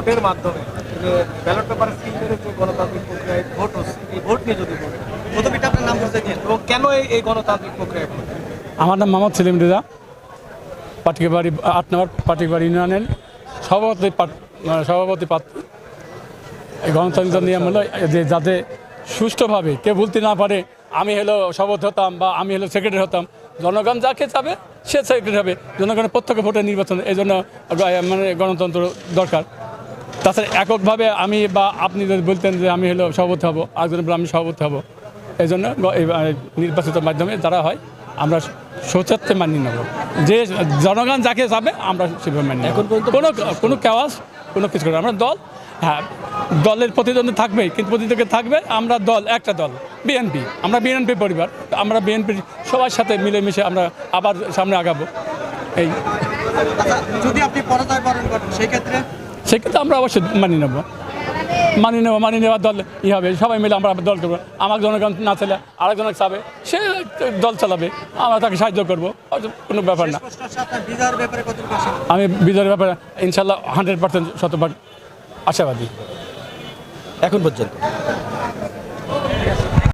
ভোটের মাধ্যমে। যে ব্যালট পেপার স্কিমের যে গণতান্ত্রিক প্রক্রিয়ায় ভোট হচ্ছে। এই ভোট নিয়ে যদি বলেন, প্রথমে এটা আপনার নাম বলতে দিন কেন এই গণতান্ত্রিক প্রক্রিয়ায় ভোট আমার নাম মোহাম্মদ সেলিম রেজা। পাটিকাবাড়ি আট নম্বর পাটিকাবাড়ি ইউনিয়নের সভাপতি সভাপতি পাত এই গণতন্ত্র নিয়ম হলো যে যাতে সুষ্ঠুভাবে কেউ বলতে না পারে, আমি হলো সভাপতি হতাম বা আমি হলো সেক্রেটারি হতাম, জনগণ যাকে চাবে সে সেক্রেটারি হবে। জনগণের প্রত্যক্ষ ভোটের নির্বাচন এই জন্য মানে গণতন্ত্র দরকার। তাছাড়া এককভাবে আমি বা আপনি যদি বলতেন যে আমি হলো সভাপতি হব একজন বলে আমি সভাপতি হব এই জন্য এই, নির্বাচিত মাধ্যমে যারা হয় আমরা সচেতন মানিয়ে নেব। যে জনগণ যাকে যাবে আমরা সেভাবে মানি কোনো কোনো কেওয়াজ কোনো কিছু করবে না। আমরা দল হ্যাঁ দলের প্রতিদ্বন্দ্বী থাকবেই কিন্তু প্রতিদ্বন্দ্বী থাকবে আমরা দল একটা দল বিএনপি আমরা বিএনপি পরিবার আমরা বিএনপির সবার সাথে মিলেমিশে আমরা আবার সামনে আগাবো। এই। আচ্ছা যদি আপনি পরাজয় বরণ করেন সেই ক্ষেত্রে? সেক্ষেত্রে আমরা অবশ্যই মানিয়ে নেব। মানিয়ে নেব, মানিয়ে নেওয়ার দল ই হবে। সবাই মিলে আমরা দল করব। আমার জনগণ না চলে আরেকজনক চাবে, সে দল চালাবে। আমরা তাকে সাহায্য করব। কোনো ব্যাপার না। আমি বিজয়ের ব্যাপারে ইনশাল্লাহ হান্ড্রেড পার্সেন্ট শতভাগ আশাবাদী। এখন পর্যন্ত?